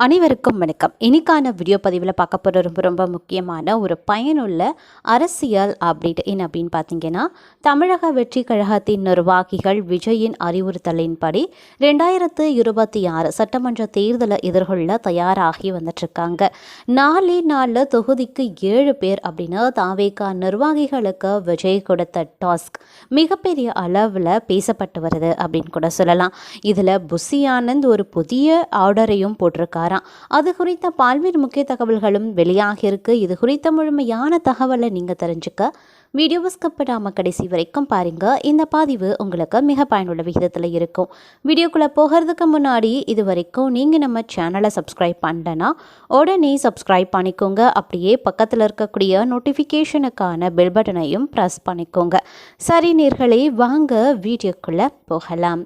அனைவருக்கும் வணக்கம். இன்னைக்கான வீடியோ பதிவில் பார்க்க போகிற ரொம்ப ரொம்ப முக்கியமான ஒரு பயனுள்ள அரசியல் அப்டேட் என்ன அப்படின்னு பார்த்தீங்கன்னா தமிழக வெற்றி கழகத்தின் நிர்வாகிகள் விஜயின் அறிவுறுத்தலின்படி ரெண்டாயிரத்து இருபத்தி ஆறு சட்டமன்ற தேர்தலை எதிர்கொள்ள தயாராகி வந்துட்டுருக்காங்க. நாலே நாளில் தொகுதிக்கு ஏழு பேர் அப்படின்னு தாவேகா நிர்வாகிகளுக்கு விஜய் கொடுத்த டாஸ்க் மிகப்பெரிய அளவில் பேசப்பட்டு வருது அப்படின்னு கூட சொல்லலாம். இதில் புசி ஆனந்த் ஒரு புதிய ஆர்டரையும் போட்டிருக்காராம் அது குறித்த பல்வேறு முக்கிய தகவல்களும் வெளியாகியிருக்கு. இது குறித்த முழுமையான தகவலை நீங்கள் தெரிஞ்சுக்க வீடியோவை ஸ்கிப் பண்ணாமல் கடைசி வரைக்கும் பாருங்கள் இந்த பதிவு உங்களுக்கு மிக பயனுள்ள விகிதத்தில் இருக்கும். வீடியோக்குள்ளே போகிறதுக்கு முன்னாடி இது வரைக்கும் நீங்கள் நம்ம சேனலை சப்ஸ்கிரைப் பண்ணலன்னா உடனே சப்ஸ்கிரைப் பண்ணிக்கோங்க. அப்படியே பக்கத்தில் இருக்கக்கூடிய நோட்டிஃபிகேஷனுக்கான பெல் பட்டனையும் ப்ரெஸ் பண்ணிக்கோங்க. சரி நேர்களே வாங்க வீடியோக்குள்ளே போகலாம்.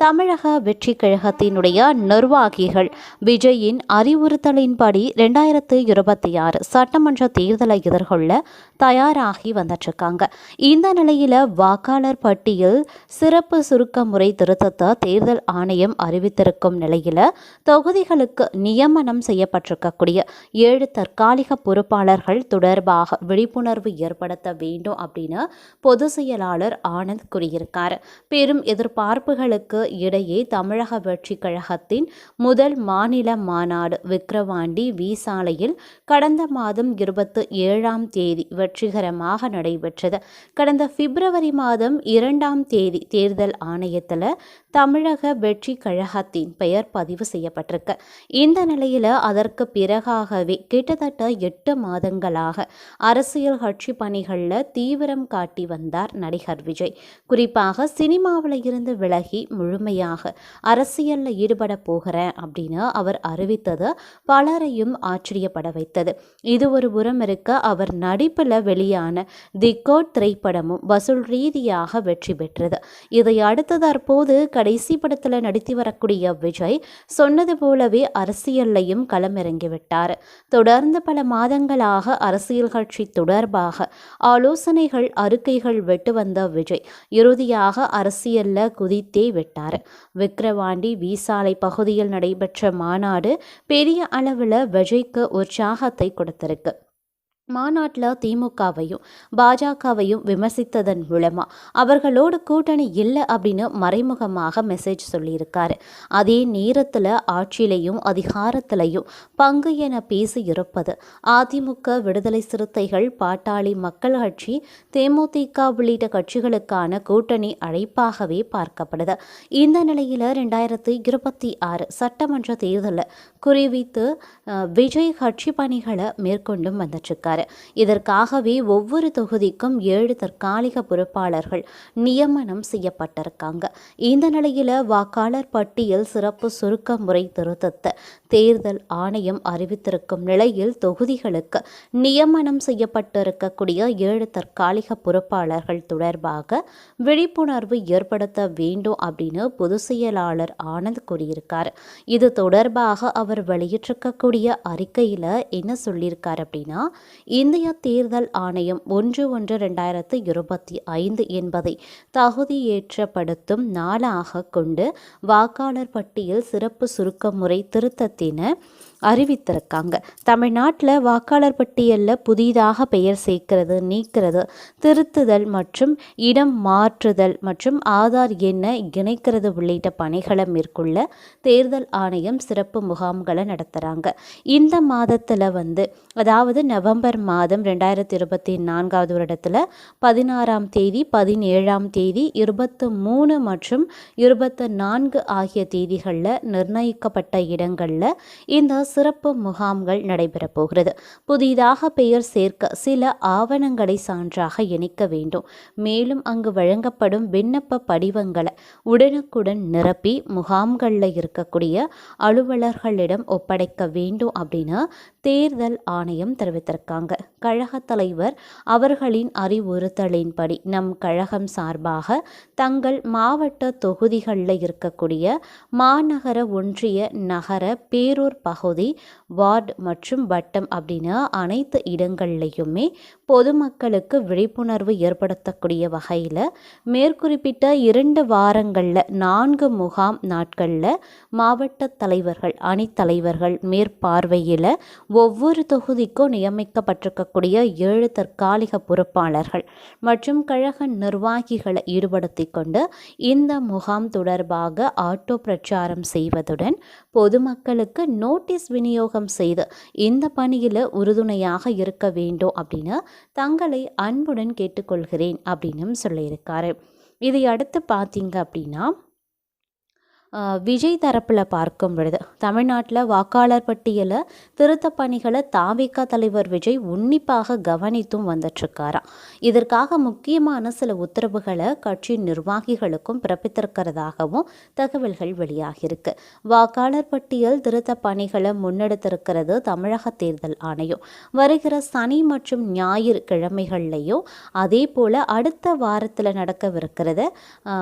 தமிழக வெற்றி கழகத்தினுடைய நிர்வாகிகள் விஜயின் அறிவுறுத்தலின்படி ரெண்டாயிரத்து இருபத்தி ஆறு சட்டமன்ற தேர்தலை எதிர்கொள்ள தயாராகி வந்துட்டுருக்காங்க. இந்த நிலையில் வாக்காளர் பட்டியல் சிறப்பு சுருக்க முறை திருத்தத்தை தேர்தல் ஆணையம் அறிவித்திருக்கும் நிலையில் தொகுதிகளுக்கு நியமனம் செய்யப்பட்டிருக்கக்கூடிய ஏழு தற்காலிக பொறுப்பாளர்கள் தொடர்பாக விழிப்புணர்வு ஏற்படுத்த வேண்டும் அப்படின்னு பொதுச் செயலாளர் ஆனந்த் கூறியிருக்கார். பெரும் எதிர்பார்ப்புகளுக்கு இடையே தமிழக வெற்றி கழகத்தின் முதல் மாநில மாநாடு விக்கிரவாண்டி வி சாலையில் கடந்த மாதம் இருபத்தி ஏழாம் தேதி வெற்றிகரமாக நடைபெற்றது. கடந்த பிப்ரவரி மாதம் இரண்டாம் தேதி தேர்தல் ஆணையத்தில் தமிழக வெற்றி கழகத்தின் பெயர் பதிவு செய்யப்பட்டிருக்கு. இந்த நிலையில் அதற்கு பிறகாகவே கிட்டத்தட்ட எட்டு மாதங்களாக அரசியல் கட்சி பணிகளில் தீவிரம் காட்டி வந்தார் நடிகர் விஜய். குறிப்பாக சினிமாவில் இருந்து விலகி முழுமையாக அரசியலில் ஈடுபட போகிறேன் அப்படின்னு அவர் அறிவித்தது. பலரையும் ஆச்சரியப்பட வைத்தது. இது ஒரு புறம் இருக்க அவர் நடிப்பில் வெளியான தி கோட் திரைப்படமும் வசூல் ரீதியாக வெற்றி பெற்றது. இதை அடுத்து தற்போது கடைசி படத்தில் நடித்து வரக்கூடிய விஜய் சொன்னது போலவே அரசியல்லையும் களமிறங்கிவிட்டார் தொடர்ந்து பல மாதங்களாக அரசியல் கட்சி தொடர்பாக ஆலோசனைகள் அறிக்கைகள் வெட்டு வந்த விஜய் இறுதியாக அரசியல்ல குதித்தே விட்டார். விக்கிரவாண்டி வீசாலை பகுதியில் நடைபெற்ற மாநாடு பெரிய அளவில் விஜய்க்கு உற்சாகத்தை கொடுத்திருக்கு. மாநாட்டில் திமுகவையும் பாஜகவையும் விமர்சித்ததன் மூலமாக அவர்களோடு கூட்டணி இல்லை அப்படின்னு மறைமுகமாக மெசேஜ் சொல்லியிருக்காரு. அதே நேரத்தில் ஆட்சியிலையும் அதிகாரத்திலையும் பங்கு என பேசி இருப்பது அதிமுக விடுதலை சிறுத்தைகள் பாட்டாளி மக்கள் கட்சி தேமுதிக உள்ளிட்ட கட்சிகளுக்கான கூட்டணி அழைப்பாகவே பார்க்கப்படுது. இந்த நிலையில் ரெண்டாயிரத்தி இருபத்தி ஆறு சட்டமன்ற தேர்தலில் குறிவித்து விஜய் கட்சி பணிகளை மேற்கொண்டும் வந்துட்டுருக்காரு இதற்காகவே ஒவ்வொரு தொகுதிக்கும் ஏழு தற்காலிக பொறுப்பாளர்கள் நியமனம் செய்யப்பட்டிருக்காங்க. இந்த நிலையில் வாக்காளர் பட்டியல் சிறப்பு சுருக்க முறை திருத்தத்தை தேர்தல் ஆணையம் அறிவித்திருக்கும் நிலையில் தொகுதிகளுக்கு நியமனம் செய்யப்பட்டிருக்கக்கூடிய ஏழு தற்காலிக பொறுப்பாளர்கள் தொடர்பாக விழிப்புணர்வு ஏற்படுத்த வேண்டும் அப்படின்னு பொதுச் செயலாளர் ஆனந்த் கூறியிருக்கார். இது தொடர்பாக அவர் அவர் வெளியிட்டிருக்கக்கூடிய அறிக்கையில் என்ன சொல்லியிருக்கார் அப்படின்னா இந்திய தேர்தல் ஆணையம் ஒன்று ஒன்று ரெண்டாயிரத்து இருபத்தி ஐந்து என்பதை தகுதியேற்றப்படுத்தும் நாளாக கொண்டு வாக்காளர் பட்டியல் சிறப்பு சுருக்க முறை திருத்தத்தின அறிவித்திருக்காங்க. தமிழ்நாட்டில் வாக்காளர் பட்டியலில் புதிதாக பெயர் சேர்க்கிறது நீக்கிறது திருத்துதல் மற்றும் இடம் மாற்றுதல் மற்றும் ஆதார் எண்ணை இணைக்கிறது உள்ளிட்ட பணிகளை மேற்கொள்ள தேர்தல் ஆணையம் சிறப்பு முகாம்களை நடத்துகிறாங்க இந்த மாதத்தில் வந்து அதாவது நவம்பர் மாதம் ரெண்டாயிரத்தி இருபத்தி நான்காவது வருடத்தில் பதினாறாம் தேதி பதினேழாம் தேதி இருபத்து மூணு மற்றும் இருபத்து நான்கு ஆகிய தேதிகளில் நிர்ணயிக்கப்பட்ட இடங்களில் இந்த சிறப்பு முகாம்கள் நடைபெறப் போகிறது. புதிதாக பெயர் சேர்க்க சில ஆவணங்களை சான்றாக இணைக்க வேண்டும். மேலும் அங்கு வழங்கப்படும் விண்ணப்ப படிவங்களை உடனுக்குடன் நிரப்பி முகாம்களில் இருக்கக்கூடிய அலுவலர்களிடம் ஒப்படைக்க வேண்டும் அப்படின்னு தேர்தல் ஆணையம் தெரிவித்திருக்காங்க. கழக தலைவர் அவர்களின் அறிவுறுத்தலின்படி நம் கழகம் சார்பாக தங்கள் மாவட்ட தொகுதிகளில் இருக்கக்கூடிய மாநகர ஒன்றிய நகர பேரூர் பகுதி வார்டு மற்றும் வட்டம் அப்படின்னு அனைத்து இடங்கள்லையுமே பொதுமக்களுக்கு விழிப்புணர்வு ஏற்படுத்தக்கூடிய வகையில் மேற்குறிப்பிட்ட இரண்டு வாரங்களில் நான்கு முகாம் நாட்களில் மாவட்ட தலைவர்கள் அணித்தலைவர்கள் மேற்பார்வையில் ஒவ்வொரு தொகுதிக்கும் நியமிக்கப்பட்டிருக்கக்கூடிய ஏழு தற்காலிக பொறுப்பாளர்கள் மற்றும் கழக நிர்வாகிகளை ஈடுபடுத்தி கொண்டு இந்த முகாம் தொடர்பாக ஆட்டோ பிரச்சாரம் செய்வதுடன் பொதுமக்களுக்கு நோட்டீஸ் விநியோகம் செய்து இந்த பணியில் உறுதுணையாக இருக்க வேண்டும் அப்படின்னு தங்களை அன்புடன் கேட்டுக்கொள்கிறேன் அப்படின்னும் சொல்லியிருக்காரு. இதை அடுத்து பார்த்தீங்க அப்படின்னா விஜய் தரப்பில் பார்க்கும் பொழுது தமிழ்நாட்டில் வாக்காளர் பட்டியலை திருத்தப் பணிகளை தாவிக தலைவர் விஜய் உன்னிப்பாக கவனித்தும் வந்துட்டுருக்காராம் இதற்காக முக்கியமான சில உத்தரவுகளை கட்சி நிர்வாகிகளுக்கும் பிறப்பித்திருக்கிறதாகவும் தகவல்கள் வெளியாகியிருக்கு. வாக்காளர் பட்டியல் திருத்தப் பணிகளை முன்னெடுத்திருக்கிறது தமிழக தேர்தல் ஆணையம். வருகிற சனி மற்றும் ஞாயிறு கிழமைகள்லையும் அதே போல் அடுத்த வாரத்தில் நடக்கவிருக்கிறது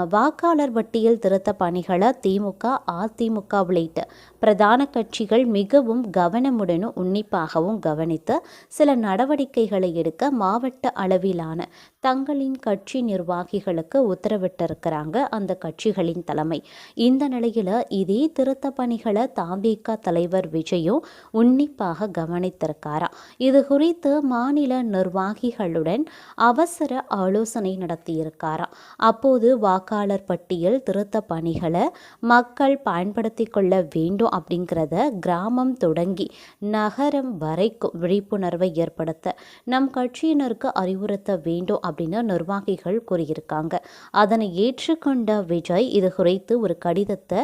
வாக்காளர் பட்டியல் திருத்த பணிகளை திமுக அதிமுக உள்ளிட்ட பிரதான கட்சிகள் மிகவும் கவனமுடனும் உன்னிப்பாகவும் கவனித்து சில நடவடிக்கைகளை எடுக்க மாவட்ட அளவிலான தங்களின் கட்சி நிர்வாகிகளுக்கு உத்தரவிட்டிருக்கிறாங்க அந்த கட்சிகளின் தலைமை. இந்த நிலையில் இதே திருத்த பணிகளை தாவேக தலைவர் விஜயும் உன்னிப்பாக கவனித்திருக்காராம் இது குறித்து மாநில நிர்வாகிகளுடன் அவசர ஆலோசனை நடத்தியிருக்காராம் அப்போது வாக்காளர் பட்டியல் திருத்த பணிகளை மக்கள் பயன்படுத்தி கொள்ள வேண்டும் அப்படிங்கிறத கிராமம் தொடங்கி நகரம் வரைக்கும் விழிப்புணர்வை ஏற்படுத்த நம் கட்சியினருக்கு அறிவுறுத்த வேண்டும் அப்படின்னு நிர்வாகிகள் கூறியிருக்காங்க. அதனை ஏற்றுக்கொண்ட விஜய் இது குறித்து ஒரு கடிதத்தை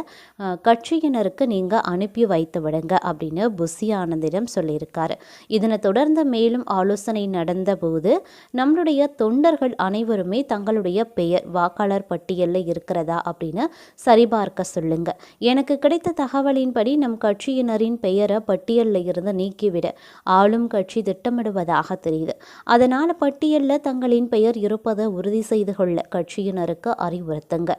கட்சியினருக்கு நீங்கள் அனுப்பி வைத்து விடுங்க அப்படின்னு புசி ஆனந்திடம் சொல்லியிருக்காரு. இதனை தொடர்ந்து மேலும் ஆலோசனை நடந்தபோது நம்மளுடைய தொண்டர்கள் அனைவருமே தங்களுடைய பெயர் வாக்காளர் பட்டியலில் இருக்கிறதா அப்படின்னு சரிபார்க்க சொல்லுங்க. எனக்கு கிடைத்த தகவலின்படி நம் கட்சியினரின் பெயரை பட்டியலில் இருந்து நீக்கிவிட. ஆளும் கட்சி திட்டமிடுவதாக தெரியுது. அதனால் பட்டியலில் தங்களின் பெயர் இருப்பதை உறுதி செய்து கொள்ள கட்சியினருக்கு அறிவுறுத்துங்க.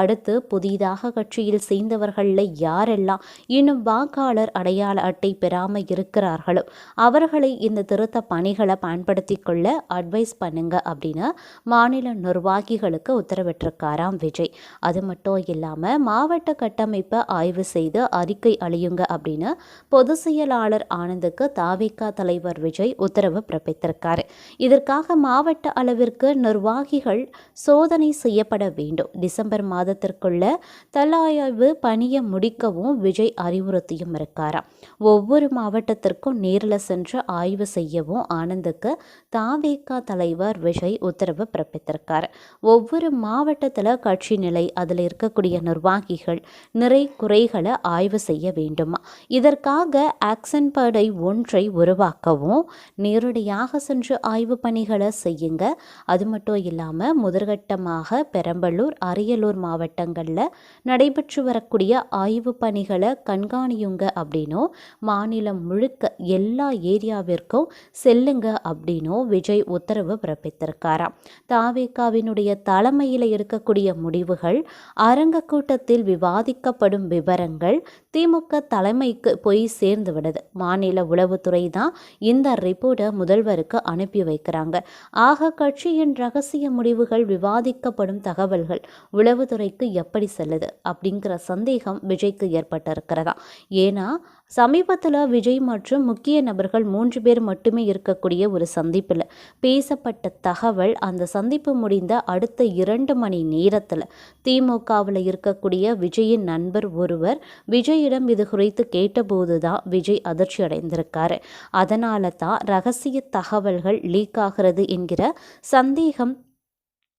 அடுத்து புதிதாக கட்சியில் சேர்ந்தவர்களில் யாரெல்லாம் இன்னும் வாக்காளர் அடையாள அட்டை பெறாமல் இருக்கிறார்களோ அவர்களை இந்த திருத்த பணிகளை பயன்படுத்தி கொள்ள அட்வைஸ் பண்ணுங்க அப்படின்னு மாநில நிர்வாகிகளுக்கு உத்தரவிட்டிருக்காராம் விஜய். அது மட்டும் இல்லாமல் மாவட்ட கட்டமைப்பை ஆய்வு செய்து அறிக்கை அளியுங்க அப்படின்னு பொது செயலாளர் ஆனந்துக்கு தாவிகா தலைவர் விஜய் உத்தரவு பிறப்பித்திருக்காரு. இதற்காக மாவட்ட அளவிற்கு நிர்வாகிகள் சோதனை செய்யப்பட வேண்டும். டிசம்பர் மாதத்திற்குள்ள தலாய்வு பணியை முடிக்கவும் விஜய் அறிவுறுத்தியும் இருக்காராம் ஒவ்வொரு மாவட்டத்திற்கும் நேரில் சென்று ஆய்வு செய்யவும் ஆனந்துக்கு தாவேகா தலைவர் விஜய் உத்தரவு பிறப்பித்திருக்கார். ஒவ்வொரு மாவட்டத்தில் கட்சி நிலை அதில் இருக்கக்கூடிய நிர்வாகிகள் நிறை குறைகளை ஆய்வு செய்ய வேண்டுமா. இதற்காக ஆக்சன் படை ஒன்றை உருவாக்கவும் நேரடியாக சென்று ஆய்வு பணிகளை செய்யுங்க. அது மட்டும் இல்லாமல் முதற்கட்டமாக பெரம்பலூர் அரியலூர் மாவட்டங்களில் நடைபெற்று வரக்கூடிய ஆய்வு பணிகளை கண்காணியுங்க அப்படின்னும் மாநிலம் முழுக்க எல்லா ஏரியாவிற்கும் செல்லுங்க அப்படின்னும் விஜய் உத்தரவு பிறப்பித்திருக்காராம். தாவேகாவினுடைய தலைமையில் இருக்கக்கூடிய முடிவுகள் அரங்க கூட்டத்தில் வாதிக்கப்படும் விவரங்கள் திமுக தலைமைக்கு போய் சேர்ந்து விடுது மாநில உளவுத்துறை தான் இந்த ரிப்போர்ட்டை முதல்வருக்கு அனுப்பி வைக்கிறாங்க. ஆக கட்சியின் ரகசிய முடிவுகள் விவாதிக்கப்படும் தகவல்கள் உளவுத்துறைக்கு எப்படி செல்லுது அப்படிங்கிற சந்தேகம் விஜய்க்கு ஏற்பட்டிருக்கிறதா? ஏன்னா சமீபத்தில் விஜய் மற்றும் முக்கிய நபர்கள் மூன்று பேர் மட்டுமே இருக்கக்கூடிய ஒரு சந்திப்பில் பேசப்பட்ட தகவல் அந்த சந்திப்பு முடிந்த அடுத்த இரண்டு மணி நேரத்தில் திமுகவில் இருக்கக்கூடிய விஜயின் நண்பர் ஒருவர் விஜயிடம் இது குறித்து கேட்டபோது தான் விஜய் அதிர்ச்சி அடைந்திருக்காரு. அதனால தான் ரகசிய தகவல்கள் லீக் ஆகிறது என்கிற சந்தேகம்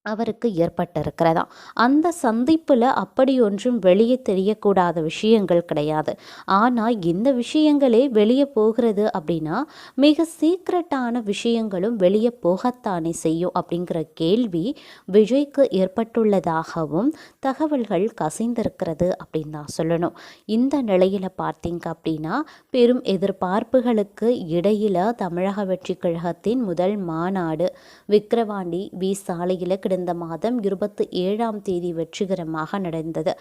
அவருக்கு ஏற்பட்டிருக்கிறதா? அந்த சந்திப்பில் அப்படி ஒன்றும் வெளியே தெரியக்கூடாத விஷயங்கள் கிடையாது. ஆனால் இந்த விஷயங்களே வெளியே போகிறது அப்படின்னா மிக சீக்ரெட்டான விஷயங்களும் வெளியே போகத்தானே செய்யும் அப்படிங்கிற கேள்வி விஜய்க்கு ஏற்பட்டுள்ளதாகவும் தகவல்கள் கசிந்திருக்கிறது அப்படின்னு தான் சொல்லணும். இந்த நிலையில் பார்த்தீங்க அப்படின்னா பெரும் எதிர்பார்ப்புகளுக்கு இடையில் தமிழக வெற்றி கழகத்தின் முதல் மாநாடு விக்கிரவாண்டி வி சாலையில் கடந்த மாதம் இருபத்தி ஏழாம் தேதி வெற்றிகரமாக நடந்தது.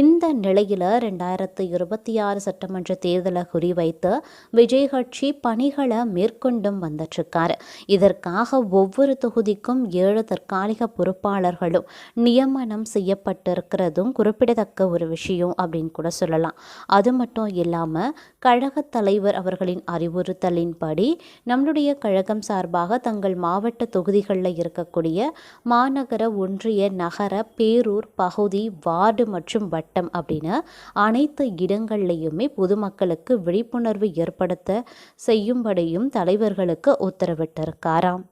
இந்த நிலையில் ரெண்டாயிரத்து இருபத்தி ஆறு சட்டமன்ற தேர்தலை குறிவைத்து விஜய் கட்சி பணிகளை மேற்கொண்டும் வந்துட்டுருக்காரு. இதற்காக ஒவ்வொரு தொகுதிக்கும் ஏழு தற்காலிக பொறுப்பாளர்களும் நியமனம் செய்யப்பட்டிருக்கிறதும் குறிப்பிடத்தக்க ஒரு விஷயம் அப்படின்னு கூட சொல்லலாம். அது மட்டும் இல்லாமல் கழக தலைவர் அவர்களின் அறிவுறுத்தலின்படி நம்மளுடைய கழகம் சார்பாக தங்கள் மாவட்ட தொகுதிகளில் இருக்கக்கூடிய மாநில மாநகர ஒன்றிய நகர பேரூர் பகுதி வார்டு மற்றும் வட்டம் அப்படின்னு அனைத்து இடங்கள்லையுமே பொதுமக்களுக்கு விழிப்புணர்வு ஏற்படுத்த செய்யும்படியும் தலைவர்களுக்கு உத்தரவிட்டிருக்காராம்.